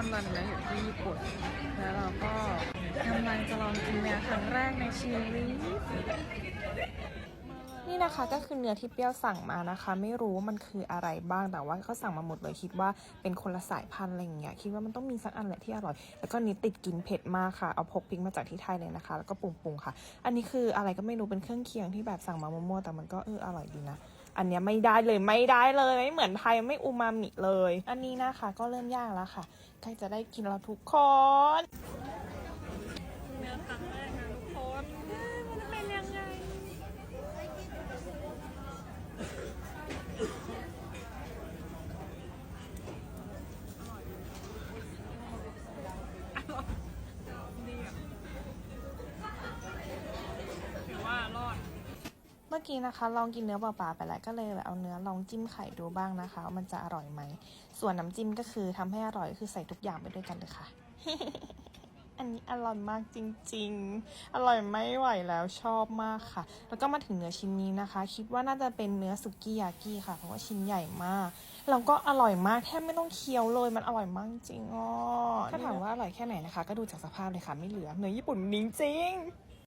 คนตอนนี้อยู่ที่ญี่ปุ่น แล้วเราก็กำลังจะลองกินเนื้อครั้งแรกในชีวิต นี่นะคะก็คือเนื้อที่เปรี้ยวสั่งมานะคะ ไม่รู้ว่ามันคืออะไรบ้างแต่ว่าก็สั่งมาหมดเลยคิดว่าเป็นคนละสายพันธุ์อะไรอย่างเงี้ยคิดว่ามันต้องมีสักอันแหละที่อร่อย แล้วก็นี่ติดกินเผ็ดมากค่ะเอาพกพริกมาจากที่ไทยเลยนะคะ แล้วก็ปรุงๆค่ะ อันนี้คืออะไรก็ไม่รู้เป็นเครื่องเคียงที่แบบสั่งมามั่วๆแต่มันก็เอออร่อยดีนะอันเนี้ยไม่ได้เลยไม่ได้เลยไม่เหมือนไทยไม่อูมามิเลย อันนี้นะคะก็เริ่มยากแล้วค่ะใกล้จะได้กินแล้วทุกคน มื่อกี้นะคะ ลองกินเนื้อเปล่าๆไปแล้วก็เลยเอาเนื้อลองจิ้มไข่ดูบ้างนะคะว่ามันจะอร่อยไหม ส่วนน้ำจิ้มก็คือทำให้อร่อยคือใส่ทุกอย่างไปด้วยกันเลยค่ะ อันนี้อร่อยมากจริงๆ อร่อยไม่ไหวแล้วชอบมากค่ะ แล้วก็มาถึงเนื้อชิ้นนี้นะคะ คิดว่าน่าจะเป็นเนื้อสุกี้ยากิค่ะ เพราะว่าชิ้นใหญ่มาก แล้วก็อร่อยมากแทบไม่ต้องเคี้ยวเลยมันอร่อยมากจริงอ๋อถ้าถามว่าอร่อยแค่ไหนนะคะ ก็ดูจากสภาพเลยค่ะไม่เหลือเนื้อญี่ปุ่นจริงๆ